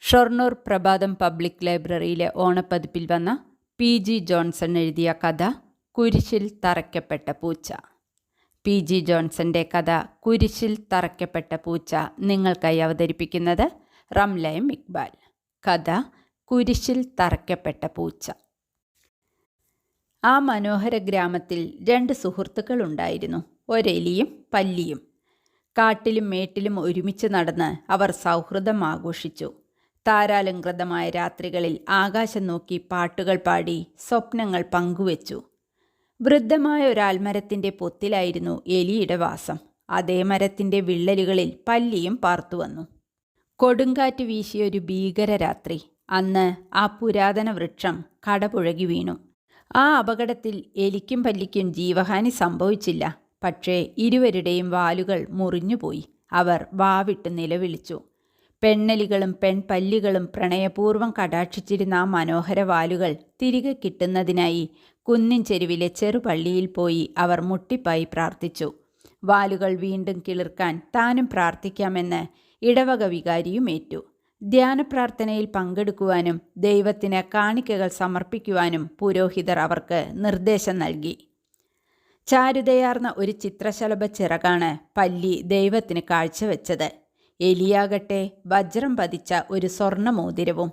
ഷൊർണൂർ പ്രഭാതം പബ്ലിക് ലൈബ്രറിയിലെ ഓണപ്പതിപ്പിൽ വന്ന P G Johnson എഴുതിയ കഥ കുരിശിൽ തറയ്ക്കപ്പെട്ട പൂച്ച. പി ജി ജോൺസന്റെ കഥ കുരിശിൽ തറയ്ക്കപ്പെട്ട പൂച്ച നിങ്ങൾക്കായി അവതരിപ്പിക്കുന്നത് റംലയം ഇക്ബാൽ. കഥ കുരിശിൽ തറയ്ക്കപ്പെട്ട പൂച്ച. ആ മനോഹര ഗ്രാമത്തിൽ രണ്ട് സുഹൃത്തുക്കൾ ഉണ്ടായിരുന്നു. ഒരെലിയും പല്ലിയും. കാട്ടിലും മേട്ടിലും ഒരുമിച്ച് നടന്ന് അവർ സൗഹൃദം ആഘോഷിച്ചു. താരാലങ്കൃതമായ രാത്രികളിൽ ആകാശം നോക്കി പാട്ടുകൾ പാടി സ്വപ്നങ്ങൾ പങ്കുവച്ചു. വൃദ്ധമായ ഒരാൽമരത്തിന്റെ പൊത്തിലായിരുന്നു എലിയുടെ വാസം. അതേ മരത്തിന്റെ വിള്ളലുകളിൽ പല്ലിയും പാർത്തുവന്നു കൊടുങ്കാറ്റ് വീശിയ ഒരു ഭീകര രാത്രി അന്ന് ആ പുരാതന വൃക്ഷം കടപുഴകി വീണു. ആ അപകടത്തിൽ എലിക്കും പല്ലിക്കും ജീവഹാനി സംഭവിച്ചില്ല. പക്ഷേ ഇരുവരുടെയും വാലുകൾ മുറിഞ്ഞുപോയി. അവർ വാവിട്ട് നിലവിളിച്ചു. പെണ്ണലികളും പെൺപല്ലികളും പ്രണയപൂർവം കടാക്ഷിച്ചിരുന്ന ആ മനോഹര വാലുകൾ തിരികെ കിട്ടുന്നതിനായി കുന്നിൻ ചെരുവിലെ ചെറുപള്ളിയിൽ പോയി അവർ മുട്ടിപ്പായി പ്രാർത്ഥിച്ചു. വാലുകൾ വീണ്ടും കിളിർക്കാൻ താനും പ്രാർത്ഥിക്കാമെന്ന് ഇടവക വികാരിയും ഏറ്റു. ധ്യാനപ്രാർത്ഥനയിൽ പങ്കെടുക്കുവാനും ദൈവത്തിന് കാണിക്കകൾ സമർപ്പിക്കുവാനും പുരോഹിതർ അവർക്ക് നിർദ്ദേശം നൽകി. ചാരുതയാർന്ന ഒരു ചിത്രശലഭ ചിറകാണ് പല്ലി ദൈവത്തിന് കാഴ്ചവെച്ചത്. എലിയാകട്ടെ വജ്രം പതിച്ച ഒരു സ്വർണമോതിരവും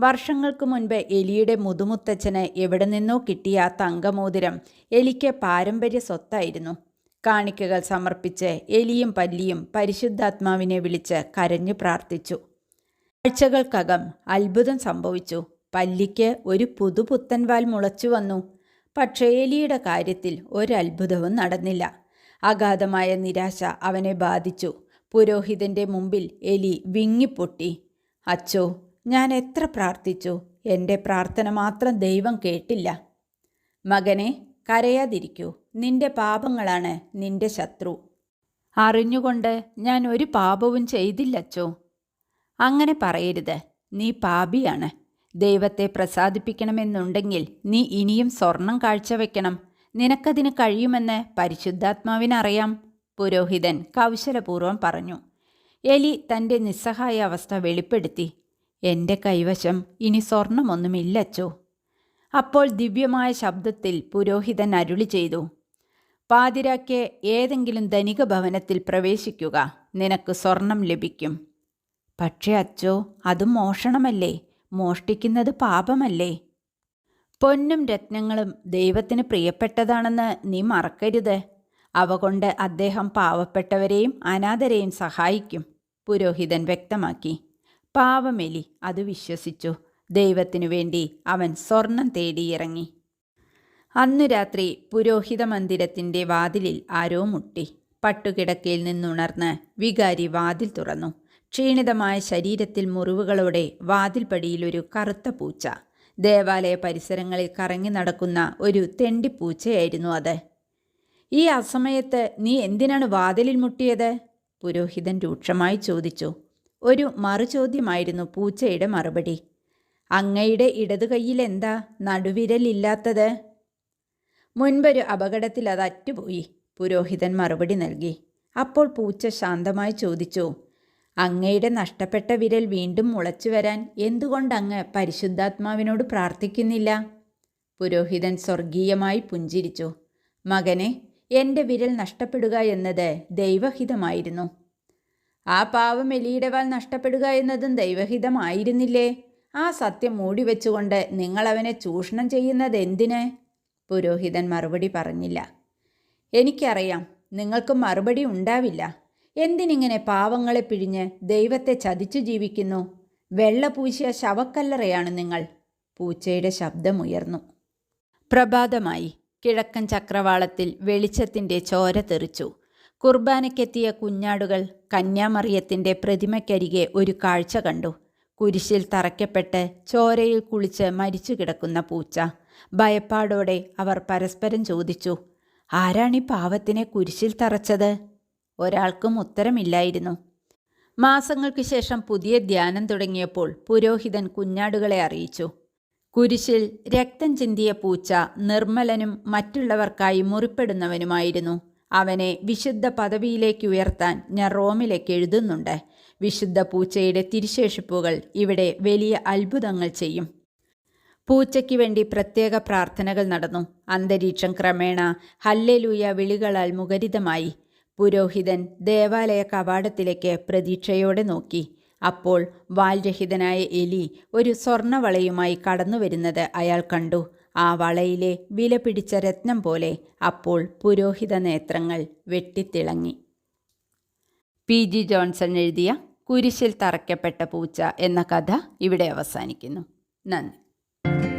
വർഷങ്ങൾക്ക് മുൻപ് എലിയുടെ മുതുമുത്തച്ഛന് എവിടെ നിന്നോ കിട്ടിയ തങ്കമോതിരം എലിക്ക് പാരമ്പര്യ സ്വത്തായിരുന്നു. കാണിക്കകൾ സമർപ്പിച്ച് എലിയും പല്ലിയും പരിശുദ്ധാത്മാവിനെ വിളിച്ച് കരഞ്ഞു പ്രാർത്ഥിച്ചു. ആഴ്ചകൾക്കകം അത്ഭുതം സംഭവിച്ചു. പല്ലിക്ക് ഒരു പുതുപുത്തൻവാൽ മുളച്ചു വന്നു. പക്ഷേ എലിയുടെ കാര്യത്തിൽ ഒരത്ഭുതവും നടന്നില്ല. അഗാധമായ നിരാശ അവനെ ബാധിച്ചു. പുരോഹിതന്റെ മുമ്പിൽ എലി വിങ്ങിപ്പൊട്ടി. അച്ചോ ഞാൻ എത്ര പ്രാർത്ഥിച്ചു? എന്റെ പ്രാർത്ഥന മാത്രം ദൈവം കേട്ടില്ല. മകനെ കരയാതിരിക്കൂ. നിന്റെ പാപങ്ങളാണ് നിന്റെ ശത്രു. അറിഞ്ഞുകൊണ്ട് ഞാൻ ഒരു പാപവും ചെയ്തില്ലച്ചോ. അങ്ങനെ പറയരുത്. നീ പാപിയാണ്. ദൈവത്തെ പ്രസാദിപ്പിക്കണമെന്നുണ്ടെങ്കിൽ നീ ഇനിയും സ്വർണം കാഴ്ചവെക്കണം. നിനക്കതിന് കഴിയുമെന്ന് പരിശുദ്ധാത്മാവിനറിയാം. പുരോഹിതൻ കൗശലപൂർവം പറഞ്ഞു എലി തന്റെ നിസ്സഹായ അവസ്ഥ വെളിപ്പെടുത്തി. എന്റെ കൈവശം ഇനി സ്വർണമൊന്നുമില്ലച്ചോ. അപ്പോൾ ദിവ്യമായ ശബ്ദത്തിൽ പുരോഹിതൻ അരുളി ചെയ്തു പാതിരാക്ക് ഏതെങ്കിലും ധനിക ഭവനത്തിൽ പ്രവേശിക്കുക. നിനക്ക് സ്വർണം ലഭിക്കും. പക്ഷേ അച്ചോ അത് മോഷണമല്ലേ? മോഷ്ടിക്കുന്നത് പാപമല്ലേ? പൊന്നും രത്നങ്ങളും ദൈവത്തിന് പ്രിയപ്പെട്ടതാണെന്ന് നീ മറക്കരുത്. അവ കൊണ്ട് അദ്ദേഹം പാവപ്പെട്ടവരെയും അനാഥരെയും സഹായിക്കും പുരോഹിതൻ വ്യക്തമാക്കി. പാവമെലി അത് വിശ്വസിച്ചു. ദൈവത്തിനു വേണ്ടി അവൻ സ്വർണം തേടിയിറങ്ങി. അന്നു രാത്രി പുരോഹിത മന്ദിരത്തിന്റെ വാതിലിൽ ആരോ മുട്ടി. പട്ടുകിടക്കയിൽ നിന്നുണർന്ന് വികാരി വാതിൽ തുറന്നു. ക്ഷീണിതമായ ശരീരത്തിൽ മുറിവുകളോടെ വാതിൽപ്പടിയിൽ ഒരു കറുത്ത പൂച്ച. ദേവാലയ പരിസരങ്ങളിൽ കറങ്ങി നടക്കുന്ന ഒരു തെണ്ടിപ്പൂച്ചയായിരുന്നു അത്. ഈ അസമയത്ത് നീ എന്തിനാണ് വാതിലിൽ മുട്ടിയത്? പുരോഹിതൻ രൂക്ഷമായി ചോദിച്ചു. ഒരു മറുചോദ്യമായിരുന്നു പൂച്ചയുടെ മറുപടി. അങ്ങയുടെ ഇടതു കൈയിൽ എന്താ നടുവിരലില്ലാത്തത്? മുൻപൊരു അപകടത്തിൽ അത് അറ്റുപോയി പുരോഹിതൻ മറുപടി നൽകി. അപ്പോൾ പൂച്ച ശാന്തമായി ചോദിച്ചു അങ്ങയുടെ നഷ്ടപ്പെട്ട വിരൽ വീണ്ടും മുളച്ചു വരാൻ എന്തുകൊണ്ടങ്ങ് പരിശുദ്ധാത്മാവിനോട് പ്രാർത്ഥിക്കുന്നില്ല? പുരോഹിതൻ സ്വർഗീയമായി പുഞ്ചിരിച്ചു മകനെ എന്റെ വിരൽ നഷ്ടപ്പെടുക എന്നത് ദൈവഹിതമായിരുന്നു. ആ പാവം എലിയുടെ വാൽ നഷ്ടപ്പെടുക എന്നതും ദൈവഹിതമായിരുന്നില്ലേ? ആ സത്യം മൂടിവെച്ചുകൊണ്ട് വെച്ചുകൊണ്ട് അവനെ ചൂഷണം ചെയ്യുന്നത് എന്തിന്? പുരോഹിതൻ മറുപടി പറഞ്ഞില്ല. എനിക്കറിയാം നിങ്ങൾക്ക് മറുപടി ഉണ്ടാവില്ല. എന്തിനിങ്ങനെ പാവങ്ങളെ പിഴിഞ്ഞ് ദൈവത്തെ ചതിച്ചു ജീവിക്കുന്നു? വെള്ള വെള്ളപൂശിയ ശവക്കല്ലറയാണ് നിങ്ങൾ. പൂച്ചയുടെ ശബ്ദമുയർന്നു. പ്രഭാതമായി. കിഴക്കൻ ചക്രവാളത്തിൽ വെളിച്ചത്തിന്റെ ചോര തെറിച്ചു. കുർബാനയ്ക്കെത്തിയ കുഞ്ഞാടുകൾ കന്യാമറിയത്തിന്റെ പ്രതിമയ്ക്കരികെ ഒരു കാഴ്ച കണ്ടു. കുരിശിൽ തറയ്ക്കപ്പെട്ട് ചോരയിൽ കുളിച്ച് മരിച്ചു കിടക്കുന്ന പൂച്ച. ഭയപ്പാടോടെ അവർ പരസ്പരം ചോദിച്ചു ആരാണീ പാവത്തിനെ കുരിശിൽ തറച്ചത്? ഒരാൾക്കും ഉത്തരമില്ലായിരുന്നു. മാസങ്ങൾക്ക് ശേഷം പുതിയ ധ്യാനം തുടങ്ങിയപ്പോൾ പുരോഹിതൻ കുഞ്ഞാടുകളെ അറിയിച്ചു. കുരിശിൽ രക്തം ചിന്തിയ പൂച്ച നിർമ്മലനും മറ്റുള്ളവർക്കായി മുറിപ്പെടുന്നവനുമായിരുന്നു. അവനെ വിശുദ്ധ പദവിയിലേക്ക് ഉയർത്താൻ ഞാൻ റോമിലേക്ക് എഴുതുന്നുണ്ട്. വിശുദ്ധ പൂച്ചയുടെ തിരിശേഷിപ്പുകൾ ഇവിടെ വലിയ അത്ഭുതങ്ങൾ ചെയ്യും. പൂച്ചയ്ക്ക് വേണ്ടി പ്രത്യേക പ്രാർത്ഥനകൾ നടന്നു. അന്തരീക്ഷം ക്രമേണ ഹല്ലെലൂയ വിളികളാൽ മുഖരിതമായി. പുരോഹിതൻ ദേവാലയ കവാടത്തിലേക്ക് പ്രതീക്ഷയോടെ നോക്കി. അപ്പോൾ വാൽരഹിതനായ എലി ഒരു സ്വർണവളയുമായി കടന്നു വരുന്നത് അയാൾ കണ്ടു. ആ വളയിലെ വില പിടിച്ച രത്നം പോലെ അപ്പോൾ പുരോഹിത നേത്രങ്ങൾ വെട്ടിത്തിളങ്ങി. പി. ജി. ജോൺസൺ എഴുതിയ കുരിശിൽ തറയ്ക്കപ്പെട്ട പൂച്ച എന്ന കഥ ഇവിടെ അവസാനിക്കുന്നു. നന്ദി.